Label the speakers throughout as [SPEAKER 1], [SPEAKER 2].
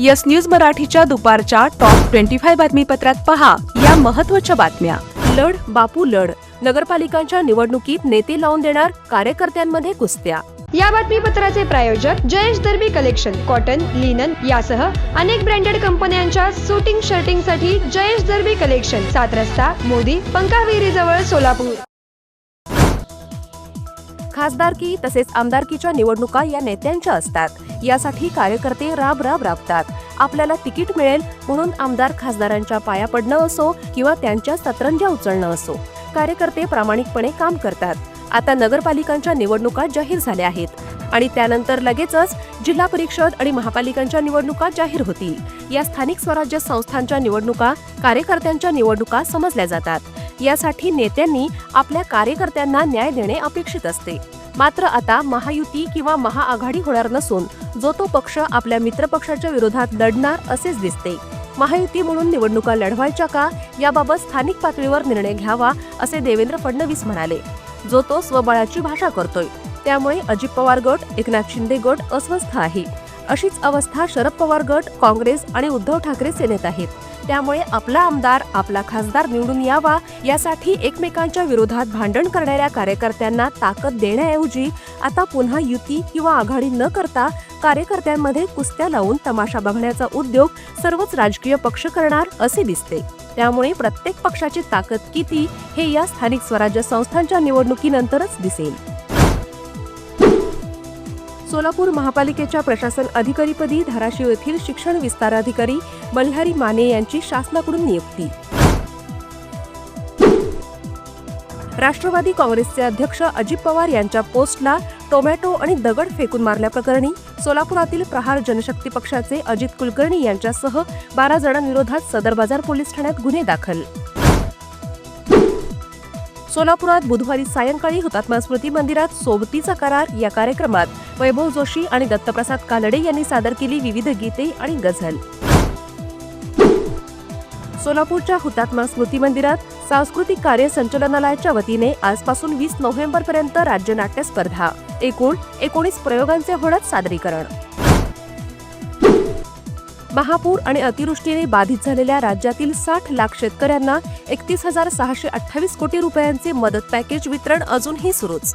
[SPEAKER 1] Yes news मराठीच्या दुपारच्या top twenty five बातमीपत्रात पहा या महत्त्वाच्या बातम्या. लढ बापू लढ. नगरपालिकांच्या निवडणुकीत नेते लावून देणार कार्यकर्त्यांमध्ये कुस्त्या.
[SPEAKER 2] या बातमीपत्राचे प्रायोजक Jayesh Darbi collection cotton linen यासह अनेक ब्रँडेड कंपन्यांच्या सुटिंग शर्टिंगसाठी जयेश दर्बी कलेक्शन सात रस्ता मोदी पंकाविहिरी जवळ सोलापूर.
[SPEAKER 1] खासदारकी तसेच आमदारकीच्या निवडणुका या नेत्यांच्या असतात. यासाठी कार्यकर्ते राब राब राबतात. आपल्याला तिकीट मिळेल म्हणून आमदार खासदारांच्या पाया पडणं असो किंवा त्यांच्या सतरंजा उचलणं असो. कार्यकर्ते प्रामाणिकपणे काम करतात. आता नगरपालिकांच्या निवडणुका जाहीर झाल्या आहेत. आणि त्यानंतर लगेचच जिल्हा परिषद आणि महापालिकांच्या निवडणुका जाहीर होतील. या स्थानिक स्वराज्य संस्थांच्या निवडणुका कार्यकर्त्यांच्या निवडणुका समजल्या जातात. यासाठी नेत्यांनी आपल्या कार्यकर्त्यांना न्याय देणे अपेक्षित असते. मात्र आता महायुती किंवा महाआघाडी होणार नसून जो तो पक्ष आपल्या मित्रपक्षाच्या विरोधात लढणार असेच दिसते. महायुती म्हणून निवडणुका लढवायच्या का याबाबत स्थानिक पातळीवर निर्णय घ्यावा असे देवेंद्र फडणवीस म्हणाले. जो तो स्वबळाची भाषा करतोय त्यामुळे अजित पवार गट एकनाथ शिंदे गट अस्वस्थ आहे. अशीच अवस्था शरद पवार गट काँग्रेस आणि उद्धव ठाकरे सेनेत आहेत. त्यामुळे आपला आमदार आपला खासदार निवडून यावा यासाठी एकमेकांच्या विरोधात भांडण करणाऱ्या कार्यकर्त्यांना ताकद देण्याऐवजी आता पुन्हा युती किंवा आघाडी न करता कार्यकर्त्यांमध्ये कुस्त्या लावून तमाशा बघण्याचा उद्योग सर्वच राजकीय पक्ष करणार असे दिसते. त्यामुळे प्रत्येक पक्षाची ताकद किती हे या स्थानिक स्वराज्य संस्थांच्या निवडणुकीनंतरच दिसेल. सोलापूर महापालिकेच्या प्रशासन अधिकारीपदी धाराशिव येथील शिक्षण विस्ताराधिकारी मल्हारी माने यांची शासनाकडून नियुक्ती. राष्ट्रवादी काँग्रेसचे अध्यक्ष अजित पवार यांच्या पोस्टला टोमॅटो आणि दगड फेकून मारल्याप्रकरणी सोलापुरातील प्रहार जनशक्ती पक्षाचे अजित कुलकर्णी यांच्यासह बारा जणांविरोधात सदर बाजार पोलीस ठाण्यात गुन्हे दाखल. सोलापुरात बुधवारी सायंकाळी हुतात्मा स्मृती मंदिरात सोबतीचा करार या कार्यक्रमात वैभव जोशी आणि दत्तप्रसाद कालडे यांनी सादर केली विविध गीते आणि गझल. सोलापूरच्या हुतात्मा स्मृती मंदिरात सांस्कृतिक कार्य संचालनालयाच्या वतीने आजपासून वीस नोव्हेंबर पर्यंत राज्य नाट्य स्पर्धा. एकूण एकोणीस प्रयोगांचे होणार सादरीकरण. महापूर आणि अतिवृष्टीने बाधित झालेल्या राज्यातील साठ लाख शेतकऱ्यांना एकतीस हजार सहाशे अठ्ठावीस कोटी रुपयांचे मदत पॅकेज वितरण अजूनही सुरूच.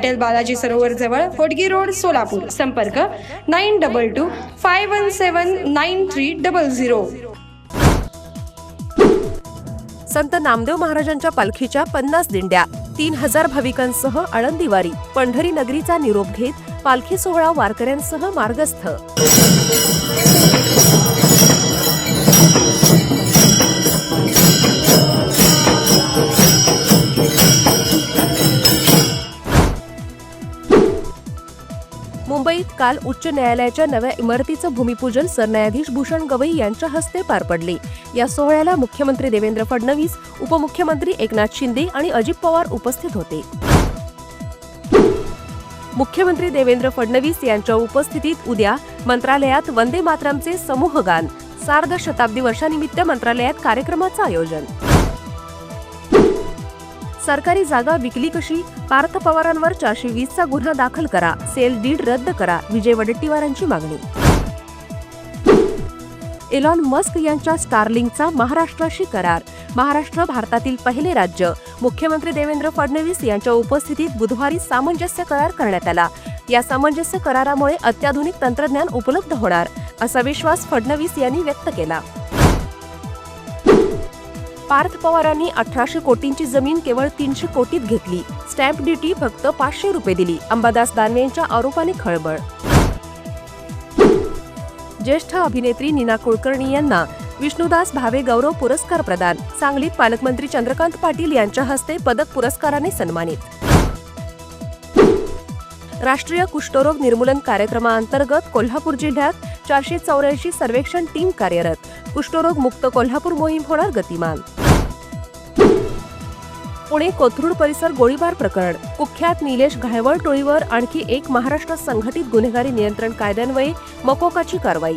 [SPEAKER 2] हॉटेल बालाजी सरोवर जवळ होडगी रोड सोलापूर. संपर्क nine double two five one seven nine three double zero.
[SPEAKER 1] Sant Namdev महाराजांच्या पालखीच्या पन्नास दिंड्या तीन हजार भाविकांसह आळंदीवारी पंढरी नगरीचा निरोप घेत पालखी सोहळा वारकऱ्यांसह मार्गस्थ. काल उच्च न्यायालयाच्या नव्या इमारतीचं भूमिपूजन सरन्यायाधीश भूषण गवई यांच्या हस्ते पार पडले. या सोहळ्याला मुख्यमंत्री देवेंद्र फडणवीस उपमुख्यमंत्री एकनाथ शिंदे आणि अजित पवार उपस्थित होते. मुख्यमंत्री देवेंद्र फडणवीस यांच्या उपस्थितीत उद्या मंत्रालयात वंदे मातरमचे समूह गान सार्ध शताब्दी वर्षानिमित्त मंत्रालयात कार्यक्रमाचं आयोजन. सरकारी जागा विकली कशी? पार्थ पवारांवर चारशे वीसचा गुन्हा दाखल करा. सेल डीड रद्द करा. विजय वडेट्टीवारांची मागणी. एलॉन मस्क यांच्या स्टारलिंगचा महाराष्ट्राशी करार. महाराष्ट्र भारतातील पहिले राज्य. मुख्यमंत्री देवेंद्र फडणवीस यांच्या उपस्थितीत बुधवारी सामंजस्य करार करण्यात आला. या सामंजस्य करारामुळे अत्याधुनिक तंत्रज्ञान उपलब्ध होणार असा विश्वास फडणवीस यांनी व्यक्त केला. पार्थ पवारांनी अठराशे कोटींची जमीन केवळ तीनशे कोटीत घेतली. स्टॅम्प ड्युटी फक्त पाचशे रुपये दिली. अंबादास दानवेंच्या आरोपाने खळबळ. ज्येष्ठ अभिनेत्री नीना कुलकर्णी यांना विष्णुदास भावे गौरव पुरस्कार प्रदान. सांगलीत पालकमंत्री चंद्रकांत पाटील यांच्या हस्ते पदक पुरस्काराने सन्मानित. राष्ट्रीय कुष्ठरोग निर्मूलन कार्यक्रमाअंतर्गत कोल्हापूर जिल्ह्यात चारशे चौऱ्याऐंशी सर्वेक्षण टीम कार्यरत. कुष्ठरोग मुक्त कोल्हापूर मोहीम होणार गतिमान. पुणे कोथरूड परिसर गोळीबार प्रकरण. कुख्यात निलेश घायवळ टोळीवर आणखी एक महाराष्ट्र संघटित गुन्हेगारी नियंत्रण कायद्यान्वये मकोकाची कारवाई.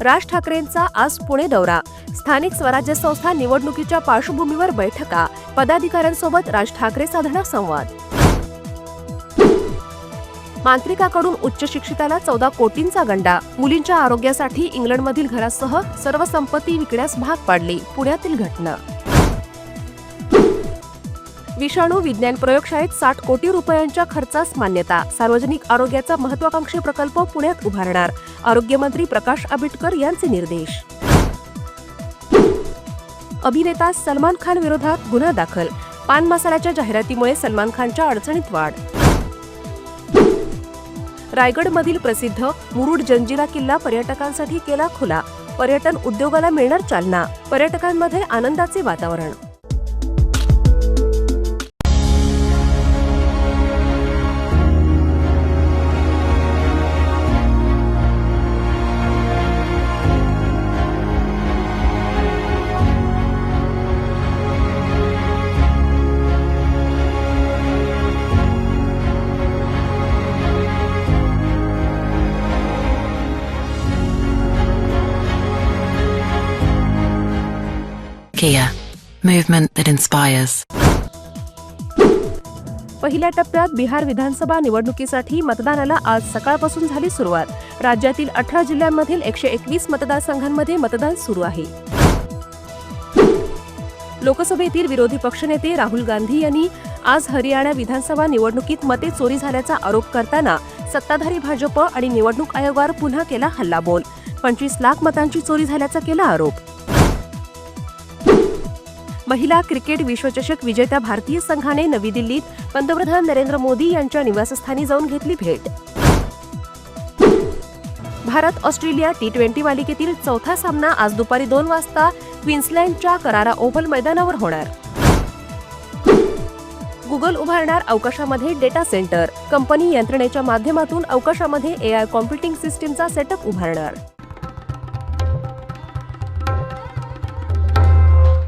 [SPEAKER 1] राज ठाकरेंचा आज पुणे दौरा. स्थानिक स्वराज्य संस्था निवडणुकीच्या पार्श्वभूमीवर बैठका. पदाधिकाऱ्यांसोबत राज ठाकरे साधणार संवाद. मांत्रिकाकडून उच्च शिक्षिताला चौदा कोटींचा गंडा. मुलींच्या आरोग्यासाठी इंग्लंडमधील घरासह सर्व संपत्ती विकण्यास भाग पाडली. पुण्यातील घटना. विषाणू विज्ञान प्रयोगशाळेत साठ कोटी रुपयांच्या खर्चास मान्यता. सार्वजनिक आरोग्याचा महत्वाकांक्षी प्रकल्प पुण्यात उभारणार आरोग्यमंत्री प्रकाश आंबेडकर यांचे निर्देश. अभिनेता सलमान खान विरोधात गुन्हा दाखल पान मसाल्याच्या जाहिरातीमुळे सलमान खानच्या अडचणीत वाढ. रायगडमधील प्रसिद्ध मुरुड जंजिरा किल्ला पर्यटकांसाठी केला खुला पर्यटन उद्योगाला मिळणार चालना पर्यटकांमध्ये आनंदाचे वातावरण.
[SPEAKER 3] Kia, movement that inspires.
[SPEAKER 1] पहिल्या टप्प्यात बिहार विधानसभा निवडणुकीसाठी मतदानाला आज सकाळपासून झाली सुरुवात. राज्यातील अठरा जिल्ह्यांमधील एकशे एकवीस मतदारसंघांमध्ये मतदान सुरू आहे. लोकसभेतील विरोधी पक्षनेते राहुल गांधी यांनी आज हरियाणा विधानसभा निवडणुकीत मते चोरी झाल्याचा आरोप करताना सत्ताधारी भाजप आणि निवडणूक आयोगावर पुन्हा केला हल्लाबोल. पंचवीस लाख मतांची चोरी झाल्याचा केला आरोप. महिला क्रिकेट विश्वचषक विजेत्या भारतीय संघाने नवी दिल्लीत पंतप्रधान नरेंद्र मोदी यांच्या निवासस्थानी जाऊन घेतली भेट. भारत ऑस्ट्रेलिया टी ट्वेंटी मालिकेतील चौथा सामना आज दुपारी दोन वाजता क्वीन्सलँडच्या करारा ओव्हल मैदानावर होणार. गुगल उभारणार अवकाशामध्ये डेटा सेंटर. कंपनी यंत्रणेच्या माध्यमातून अवकाशामध्ये एआय कॉम्प्युटिंग सिस्टीमचा सेटअप उभारणार.